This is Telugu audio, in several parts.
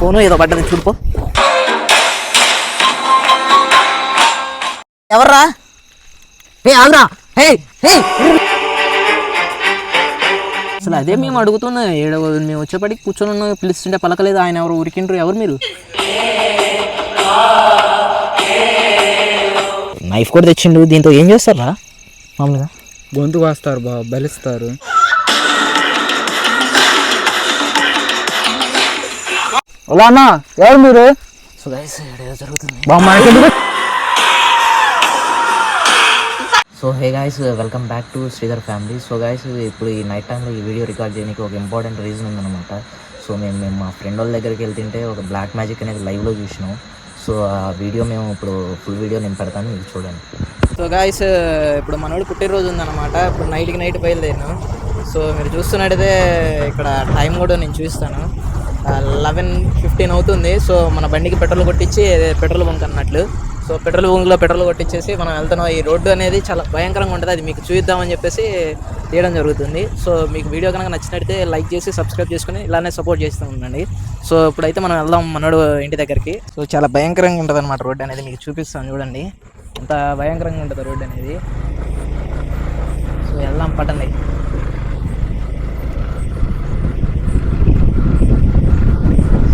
ఫోన్ ఏదో పడ్డది చూడుకో. ఎవర్రా? హే ఆగ్రా. హే హే అసలు అదే మేము అడుగుతున్నా ఏడో మేము వచ్చేప్పటికి కూర్చొని ఉన్నాం పిలుస్తుంటే పలకలేదు? ఆయన ఎవరు ఉరికిండ్రు? ఎవరు మీరు? నైఫ్ కూడా తెచ్చిండు దీంతో ఏం చేస్తారా మామూలుగా? గొంతు వాస్తారు బా బలిస్తారు. అలా అన్న ఎవరు మీరు? సో గైస్ ఏదో జరుగుతుంది so hey guys welcome back to Sridhar family so guys ఇప్పుడు ఈ నైట్ టైంలో ఈ వీడియో రికార్డ్ చేయడానికి ఒక ఇంపార్టెంట్ రీజన్ ఉందన్నమాట. సో మేము మేము మా ఫ్రెండ్ వాళ్ళ దగ్గరికి వెళ్తుంటే ఒక బ్లాక్ మ్యాజిక్ అనేది లైవ్లో చూసినాం. సో ఆ వీడియో మేము ఇప్పుడు ఫుల్ వీడియో నేను పెడతాను మీరు చూడండి. సో గాయస్ ఇప్పుడు మనోడు పుట్టినరోజు ఉందన్నమాట. ఇప్పుడు నైట్కి నైట్ బయలుదేరాను. సో మీరు చూస్తున్నట్టయితే ఇక్కడ టైం కూడా నేను చూపిస్తాను. లెవెన్ ఫిఫ్టీన్ అవుతుంది. సో మన బండికి పెట్రోల్ కొట్టించి పెట్రోల్ బంక్ అన్నట్లు. సో పెట్రోల్ బంక్లో పెట్రోల్ కొట్టించేసి మనం వెళ్తున్నాం. ఈ రోడ్డు అనేది చాలా భయంకరంగా ఉంటుంది. అది మీకు చూద్దామని చెప్పేసి తీయడం జరుగుతుంది. సో మీకు వీడియో కనుక నచ్చినట్టయితే లైక్ చేసి సబ్స్క్రైబ్ చేసుకుని ఇలానే సపోర్ట్ చేస్తూ ఉండండి. సో ఇప్పుడైతే మనం వెళ్దాం మనోడు ఇంటి దగ్గరికి. సో చాలా భయంకరంగా ఉంటుంది అనమాట రోడ్డు అనేది మీకు చూపిస్తాను చూడండి. ఎంత భయంకరంగా ఉంటుంది రోడ్డు అనేది. సో వెళ్దాం పట్టండి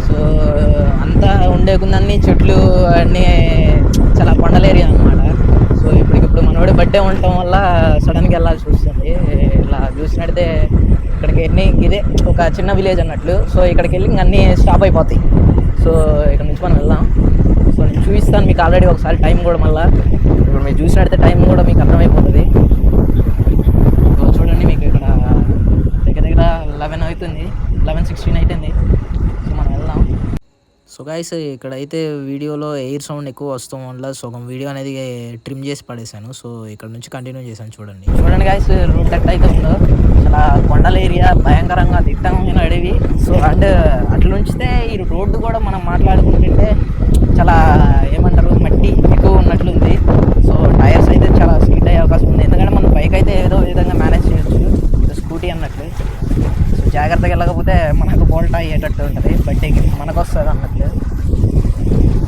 సో లేకుండా అన్ని చెట్లు అన్నీ చాలా కొండల ఏరియా అనమాట సో ఇప్పటికిప్పుడు మనోడి బర్త్డే ఉండటం వల్ల సడన్గా వెళ్ళాల్సి వస్తుంది. ఇలా చూసినట్టే ఇక్కడికి ఎన్ని ఇదే ఒక చిన్న విలేజ్ అన్నట్లు. సో ఇక్కడికి వెళ్ళి ఇంక అన్నీ స్టాప్ అయిపోతాయి. సో ఇక్కడ నుంచి మనం వెళ్దాం. సో నేను చూపిస్తాను మీకు ఆల్రెడీ ఒకసారి టైం కూడా మళ్ళీ. ఇప్పుడు మీరు చూసినట్టే టైం కూడా మీకు అర్థమైపోతుంది. చూడండి మీకు ఇక్కడ దగ్గర దగ్గర లెవెన్ అవుతుంది. లెవెన్ సిక్స్టీన్ అవుతుంది సో గైస్ ఇక్కడైతే వీడియోలో ఎయిర్ సౌండ్ ఎక్కువ వస్తాం వల్ల సగం వీడియో అనేది ట్రిమ్ చేసి పడేశాను. సో ఇక్కడ నుంచి కంటిన్యూ చేశాను చూడండి. చూడండి గైస్ రూట్ ఎట్లా అయితే ఉందో. చాలా కొండల ఏరియా భయంకరంగా దిట్టంగా అడవి సో అండ్ అట్లా ఉంచితే ఈ రోడ్డు కూడా మనం మాట్లాడుకుంటుంటే చాలా ఏమంటారు మట్టి ఎక్కువ ఉన్నట్లుంది సో టైర్స్ అయితే చాలా స్కిడ్ అయ్యే అవకాశం ఉంది. ఎందుకంటే మనం బైక్ అయితే ఏదో విధంగా మేనేజ్ చేయొచ్చు. స్కూటీ అన్నట్లు. జాగ్రత్తగా వెళ్ళకపోతే మనకు బోల్టా అయ్యేటట్టు ఉంటుంది. బట్టీకి మనకు వస్తుంది అన్నట్లు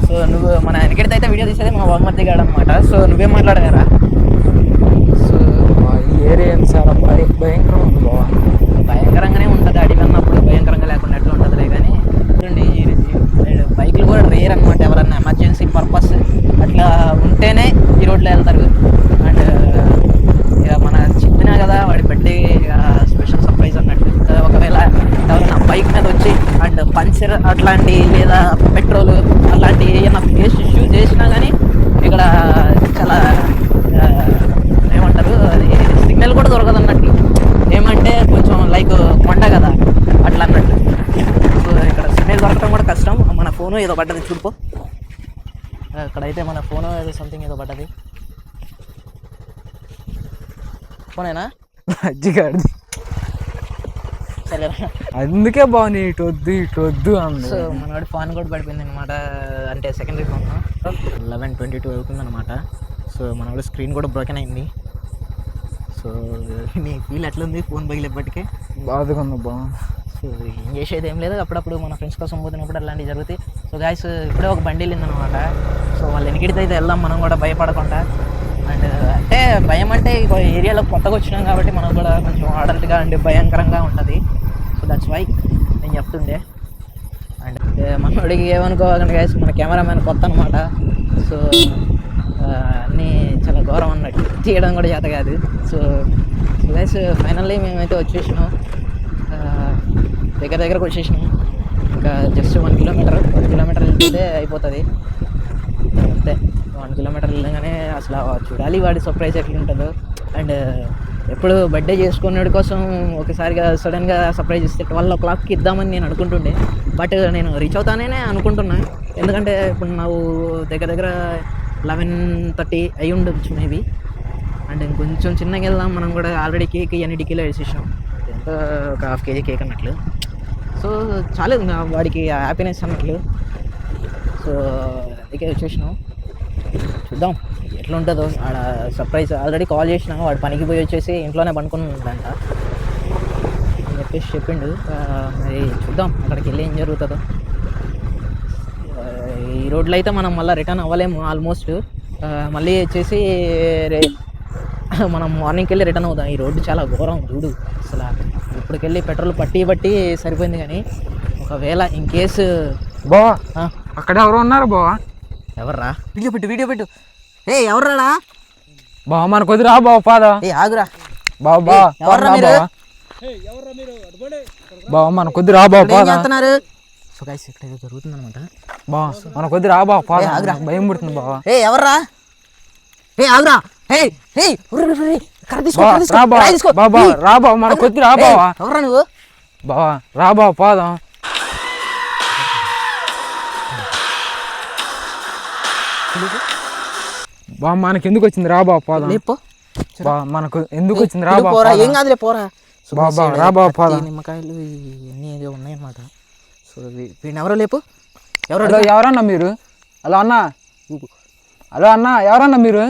సో నువ్వు మన వెనకడితే అయితే వీడియో తీసేది మా బహుమతి గాడు అనమాట సో నువ్వేం మాట్లాడగారా సో ఈ ఏరియా ఏం చాలా భయ భయంకరం ఉంది బావా. భయంకరంగానే ఉంటుంది. అడవి అన్నప్పుడు భయంకరంగా లేకుండా ఎట్లా ఉంటుందిలే కానీ బైక్లు కూడా రేర్ అనమాట ఎవరన్నా ఎమర్జెన్సీ పర్పస్ అట్లా ఉంటేనే ఈ రోడ్లో వెళ్తారు. అండ్ ఇక మన చెప్పినా కదా వాడి బర్త్డే స్పెషల్ సర్ప్రైజ్ అన్నట్టు ఇక ఒకవేళ ఎవరైనా బైక్ మీద వచ్చి అండ్ పంచర్ అట్లాంటి లేదా పెట్రోల్ అలాంటి ఏమైనా ఫేస్ ఇష్యూ చేసినా కానీ ఇక్కడ చాలా ఏమంటారు అది సిగ్నల్ కూడా దొరకదు అన్నట్టు. ఏమంటే కొంచెం లైక్ కొండ కదా అట్లా అన్నట్టు. సో ఇక్కడ సిగ్నల్ దొరకడం కూడా కష్టం. మన ఫోను ఏదో పడ్డది చూడుకో ఇక్కడైతే మన ఫోను ఏదో సంథింగ్ ఏదో పడ్డది. ఫోనేనా? అజ్జిగాడిది అందుకే బాగుంది ఇటు వద్దు ఇటు వద్దు అంది. సో మనవాడి ఫోన్ కూడా పడిపోయింది అనమాట అంటే secondary phone eleven twenty two అవుతుంది అనమాట సో మనవాడి స్క్రీన్ కూడా బ్రోకెన్ అయింది. సో నీ ఫీల్ ఎట్లుంది? ఫోన్ పగిలేపటికే బాధగా ఉంది బా సో ఏం చేసేది ఏం లేదు. అప్పుడప్పుడు మన ఫ్రెండ్స్ కోసం పోతున్నప్పుడు అలాంటివి జరుగుతాయి. సో గాయస్ ఇప్పుడే ఒక బండి వెళ్ళిందనమాట సో వాళ్ళు వెనకిడితే అయితే వెళ్దాం. మనం కూడా భయపడకుండా. అండ్ అంటే భయం అంటే ఏరియాలో కొత్తగా వచ్చినాం కాబట్టి మనకు కూడా కొంచెం ఆడల్ట్గా అండ్ భయంకరంగా ఉంటుంది. దట్స్ వై నేను చెప్తుండే. అండ్ మనోడికి ఏమనుకోవాలని గైస్ మన కెమెరామెన్ కొత్త అనమాట సో అన్నీ చాలా ఘోరం అన్నట్టు. తీయడం కూడా చేత కాదు. సో గైస్ ఫైనల్లీ మేమైతే వచ్చేసినాం. దగ్గర దగ్గరకు వచ్చేసినాం. ఇంకా just one kilometre one kilometre వెళ్తే అయిపోతుంది. అంతే. వన్ కిలోమీటర్ వెళ్ళగానే అసలు చూడాలి వాడి సర్ప్రైజ్ ఎట్లా ఉంటుందో అండ్ ఎప్పుడు బర్త్డే చేసుకున్నాడు కోసం ఒకసారిగా సడన్గా సర్ప్రైజ్ ఇస్తే ట్వెల్వ్ ఓ క్లాక్కి ఇద్దామని నేను అనుకుంటుండే. బట్ నేను రీచ్ అవుతానే అనుకుంటున్నా. ఎందుకంటే ఇప్పుడు నాకు దగ్గర దగ్గర లెవెన్ థర్టీ అయి ఉండొచ్చు మేబీ అండ్ ఇంకొంచెం చిన్నగా వెళ్దాం మనం కూడా ఆల్రెడీ కేక్ ఇవన్నీ కిలో వేసేసాం ఎంత ఒక హాఫ్ కేజీ కేక్ అన్నట్లు. సో చాలేదు ఇంకా వాడికి హ్యాపీనెస్ అన్నట్లు. సో అందుకే వచ్చేసినాం. చూద్దాం. ఎట్లా ఉంటుందో ఆడ సర్ప్రైజ్ ఆల్రెడీ కాల్ చేసినా వాడు పనికి పోయి వచ్చేసి ఇంట్లోనే పనుకున్నాడంట అని చెప్పేసి చెప్పిండు. మరి చూద్దాం అక్కడికి వెళ్ళి ఏం జరుగుతుందో. ఈ రోడ్లో అయితే మనం మళ్ళీ రిటర్న్ అవ్వలేము ఆల్మోస్ట్ మళ్ళీ వచ్చేసి రే మనం మార్నింగ్కి వెళ్ళి రిటర్న్ అవుదాం. ఈ రోడ్డు చాలా ఘోరం చూడు. అసలు ఇప్పటికెళ్ళి పెట్రోల్ పట్టి బట్టి సరిపోయింది కానీ ఒకవేళ ఇన్ కేసు బావా అక్కడ ఎవరు ఉన్నారు బావా? ఎవర్రా? వీడియో పెట్టు వీడియో పెట్టు. ఏ ఎవర్రాడా? బావ మనకు వదిరా బావ పాద. ఏ ఆగురా. బావ బావ ఎవర్రా మీరు? బావ. మనకు వదిరా బావ పాద. చేస్తున్నారు? సో గైస్ ఇక్కడ ఏదో జరుగుతుందన్నమాట. బావ మనకు వదిరా బావ పాద. ఆగురా. భయం పుడుతుంది బావ. ఏ ఎవర్రా? ఏ ఆగురా. ఏ ఏ తీసుకో, కర్ర తీసుకో, రా బావ రా బావ మనకు వదిరా ఏయ్, బావ. ఎవర్రా నువ్వు? బావ రా బావ పాదం. బావ మనకి ఎందుకు వచ్చింది రా బావ పాదం. లేపో. బావ మనకు ఎందుకు వచ్చింది రా బావ పోరా? ఏం కాదులే పోరా. బా, బా, ఇక్కడ రా బా, కత్తి, పోదా. నిమ్మకాయలు ఇవన్నీ ఏదో ఉన్నాయన్నమాట. సో వీడిని ఎవరో లేపు. ఎవరో ఎవరన్నా మీరు? హలో అన్న. హలో అన్న ఎవరన్నా మీరు?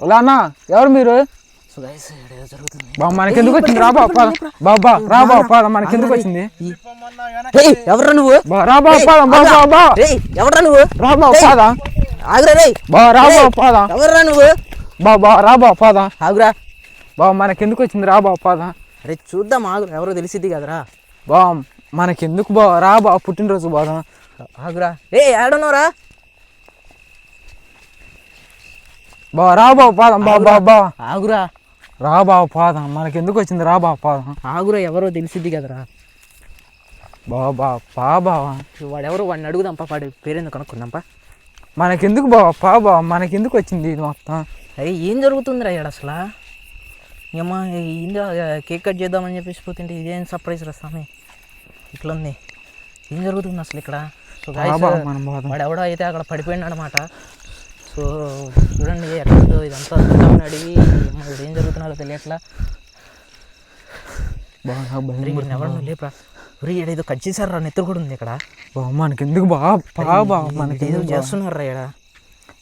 హలో అన్న ఎవరు మీరు? బావ మనకి ఎందుకు వచ్చింది రా పాదం. బాబా రా పాదం. మనకి ఎందుకు వచ్చింది ఏయ్, ఎవర్రా నువ్వు? బా రా బావ పాదం బా బా బా. ఏయ్, ఎవర్రా నువ్వు? రా పాదం. ఆగురా బా రా బావ పాదం. ఎవర్రా నువ్వు? బా బా రా పాదం. ఆగురా. బావ మనకి ఎందుకు వచ్చింది రా బావ పాదం. అరే చూద్దాం ఆగు. ఎవరో తెలిసిద్ది కదరా. బా మనకి ఎందుకు బా రా బావ పుట్టినరోజు బాదం ఆగురా. ఏ ఆడున్నావురా బా రా బావ పాదం బా బా బా. ఆగురా. రా బావ పాదం. మనకి ఎందుకు వచ్చింది రా బావ పాదం. ఆగురా ఎవరో తెలిసిద్ది కదరా. బా బా పా బావా వాడెవరో వాడిని అడుగుదాంపా వాడి పేరేందుకు కనుక్కుందాంపా మనకెందుకు బావ? పా బావ మనకెందుకు వచ్చింది ఇది మొత్తం? అరే ఏం జరుగుతుందిరా ఇక్కడ అసలు? ఏమా ఇందా కేక్ కట్ చేద్దామని చెప్పేసి పోతుంటే ఇదేం సర్ప్రైజ్ రా స్వామి? ఇట్లా ఉంది ఏం జరుగుతుంది అసలు ఇక్కడ? సో వాడు ఎవడో అయితే అక్కడ పడిపోయింది అనమాట సో చూడండి ఎక్కడో ఇదంతా అడిగి ఏం జరుగుతున్నారో తెలియట్లా. ఎవరు లేపరా. ఏదో కట్ చేశారా నెత్తురు కూడా ఉంది ఇక్కడ. బావ మనకెందుకు బా? పా బావ మనకి ఏదో చేస్తున్నారా ఇక్కడ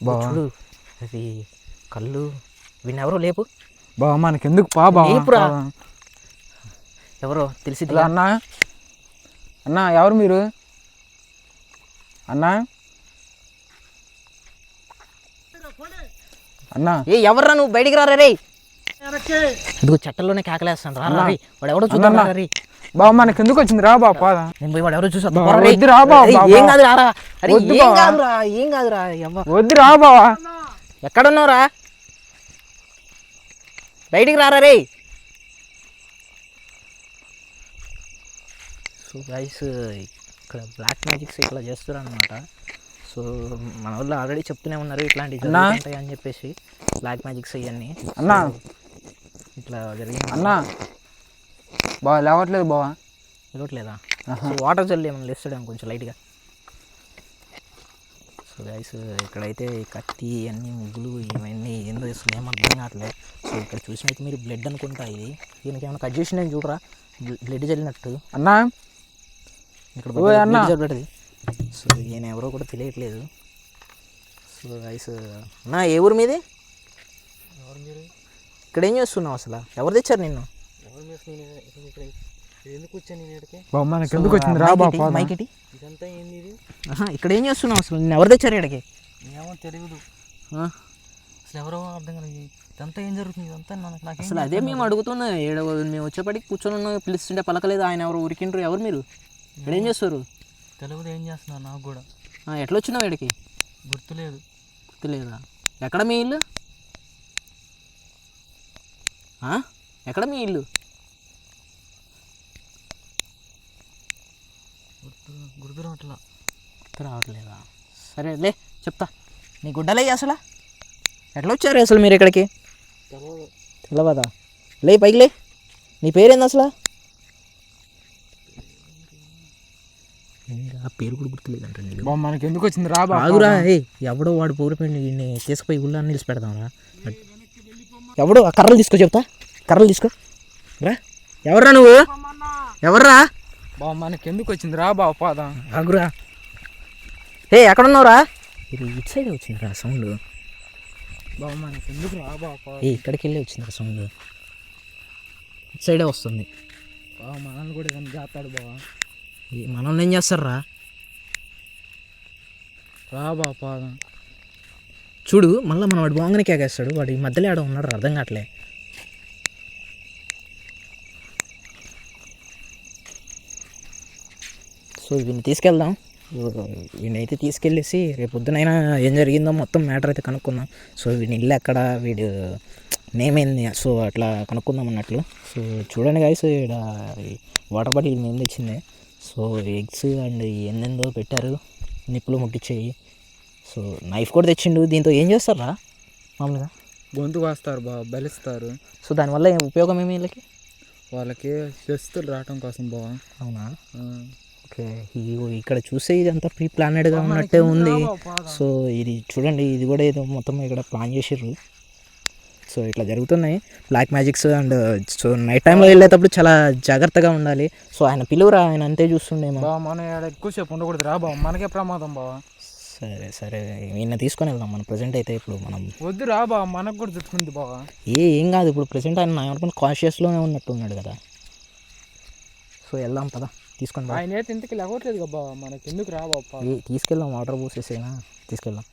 బావ చూడు అది కళ్ళు వీడిని ఎవరో లేపు. పా బావ లేపురా. పా. ఎవరో తెలిసి అన్న. అన్న ఎవరు మీరు? అన్న. అన్న. ఏ ఎవర్రా నువ్వు? బయటికి రారా రే? ఇదిగో చెట్టల్లోనే కేకలేస్తాను రా రే వాడు ఎవడో చూద్దాం రా రే. బావ మనకెందుకు వచ్చింది? రా బావ పాద. నేను పోయి వాడు ఎవరో చూసా వద్దు రా బా, బా, ఏం. కాదు అరే వద్దు ఏం. కాదురా ఏం కాదురా వద్దు రా బావ ఎక్కడున్నావురా? బయటికి రారా రే. సో గైస్ ఇక్కడ బ్లాక్ మ్యాజిక్స్ ఇట్లా చేస్తున్నారు అనమాట సో మన వాళ్ళు ఆల్రెడీ చెప్తూనే ఉన్నారు ఇట్లాంటివి? జరుగుతుంటాయి అని చెప్పేసి. బ్లాక్ మ్యాజిక్స్ ఇవన్నీ. అన్నా. ఇట్లా జరిగింది. అన్న. బావ లేవట్లేదు బావ. తెలియట్లేదా సో వాటర్ జల్లి ఏమైనా లేస్తాడేమో కొంచెం లైట్గా. సో గైస్ ఇక్కడైతే కత్తి అన్ని ముగ్గులు ఇవన్నీ ఏందో అసలు ఏం అర్థం కావట్లేదు సో ఇక్కడ చూసినట్టు మీరు బ్లడ్ అనుకుంటా ఇది. దీనికి ఏమైనా కట్ చేసి నేను చూడరా బ్లడ్ జల్లినట్టు. అన్నా! ఇక్కడ అన్న. జల్లబెట్టది సో ఈయన ఎవరో కూడా తెలియట్లేదు. సో గైస్ నా ఏ ఊరు మీది? ఇక్కడ ఏం చేస్తున్నావు అసలు? ఎవరు తెచ్చారు నిన్ను? వచ్చింది? రా ఇక్కడ ఏం చేస్తున్నావు అసలు? నిన్ను ఎవరు తెచ్చారు ఇక్కడికి? ఏమో తెలియదు? అసలు ఎవరో అర్థం కాదు ఇదంతా ఏం జరుగుతుంది? ఇదంతా నాకు నాకేం అసలు అదే మేము అడుగుతున్నా. ఏడ మేము వచ్చేపటికి కూర్చొని ఉన్నాం. పిలుస్తుంటే పలకలేదు. ఆయన ఎవరు ఉరికిండ్రు? ఎవరు మీరు? ఇక్కడ ఏం చేస్తారు? తెలియదు ఏం చేస్తున్నారు నాకు కూడా. ఎట్లా వచ్చినావు ఇక్కడికి? గుర్తులేదు. గుర్తులేదా? ఎక్కడ మీ ఇల్లు? ఆ? ఎక్కడ మీ ఇల్లు? గుర్తు గుర్తు రావట్లా. గుర్తు రావట్లేదా? సరే లే చెప్తా. నీ గుడ్డలే అసలు? ఎట్లా వచ్చారు అసలు మీరు ఇక్కడికి? తెలవదా. లే పైకి లే. నీ పేరేంది అసలు? ఆ పేరు కూడా గుర్తులేదంట బావ మనకెందుకు వచ్చింది? రా ఏ ఎవడో వాడు పౌరిపోయింది వీడిని తీసుకుపోయి ఊళ్ళో నిలిచి పెడదాంరా ఎవడో ఆ కర్రలు తీసుకో చెప్తా. కర్రలు తీసుకో. రా. ఎవర్రా నువ్వు? ఎవర్రా? బావ మనకెందుకు వచ్చింది రా బావ పాద? ఆగురా. ఏ ఎక్కడున్నావురా? ఇది ఇటు సైడ్ వచ్చిందిరా సౌండ్. బావ మనకెందుకు రా బావ ఏ ఇక్కడికి వెళ్ళి వచ్చిందిరా సౌండ్. ఇటు సైడే వస్తుంది. బావ మనల్ని కూడా ఏదైనా చేస్తాడు బావ ఈ మనల్ని ఏం చేస్తారా రా బా పాదం. చూడు మళ్ళీ మన వాడు బాగానే కేకేస్తాడు. వాడు ఈ మధ్యలో ఆడ ఉన్నాడు అర్థం కావట్లే. సో వీడిని తీసుకెళ్దాం. వీడిని అయితే తీసుకెళ్ళేసి రేపు పొద్దునైనా ఏం జరిగిందో మొత్తం మ్యాటర్ అయితే కనుక్కుందాం. సో వీడిని ఇల్లు ఎక్కడ వీడు నేమ్ ఏంది? సో అట్లా కనుక్కుందాం అన్నట్లు. సో చూడండి గాయస్ ఇక్కడ వాటర్ బాటిల్ మేము తెచ్చింది? సో ఎగ్స్ అండ్ ఎందెందో పెట్టారు. నిప్పులు ముట్టించేయి సో నైఫ్ కూడా తెచ్చిండు. దీంతో ఏం చేస్తారా? మామూలుగా? గొంతు కోస్తారు బా బలిస్తారు. సో దానివల్ల ఏం ఉపయోగం ఏమి వీళ్ళకి? వాళ్ళకి శస్తులు రావటం కోసం బా. అవునా. ఓకే ఇక్కడ చూసే ఇది అంతా ప్రీ ప్లానెడ్గా ఉన్నట్టే ఉంది. సో ఇది చూడండి ఇది కూడా ఏదో మొత్తం ఇక్కడ ప్లాన్ చేసిర్రు. సో ఇట్లా జరుగుతున్నాయి. Black magics and so night టైంలో వెళ్ళేటప్పుడు చాలా జాగ్రత్తగా ఉండాలి. సో ఆయన పిలువురా ఆయన అంతే చూస్తుండేమో మనం ఎక్కువసేపు ఉండకూడదు రా బా మనకే ప్రమాదం బా. సరే సరే ఈయన తీసుకొని వెళ్దాం మన ప్రజెంట్ అయితే ఇప్పుడు మనం. వద్దు రా బా మనకు కూడా చుట్టుకుంది బా. ఏ ఏం కాదు ఇప్పుడు ప్రజెంట్ ఆయన నా అనుకుని కాన్షియస్లోనే ఉన్నట్టు ఉన్నాడు కదా. సో వెళ్దాం పదా. తీసుకొని. ఆయన అయితే ఇంతకి లేవట్లేదు కదా బా మనకి ఎందుకు రా బా ఏ, తీసుకెళ్దాం వాటర్ పోసేసేనా? తీసుకెళ్దాం.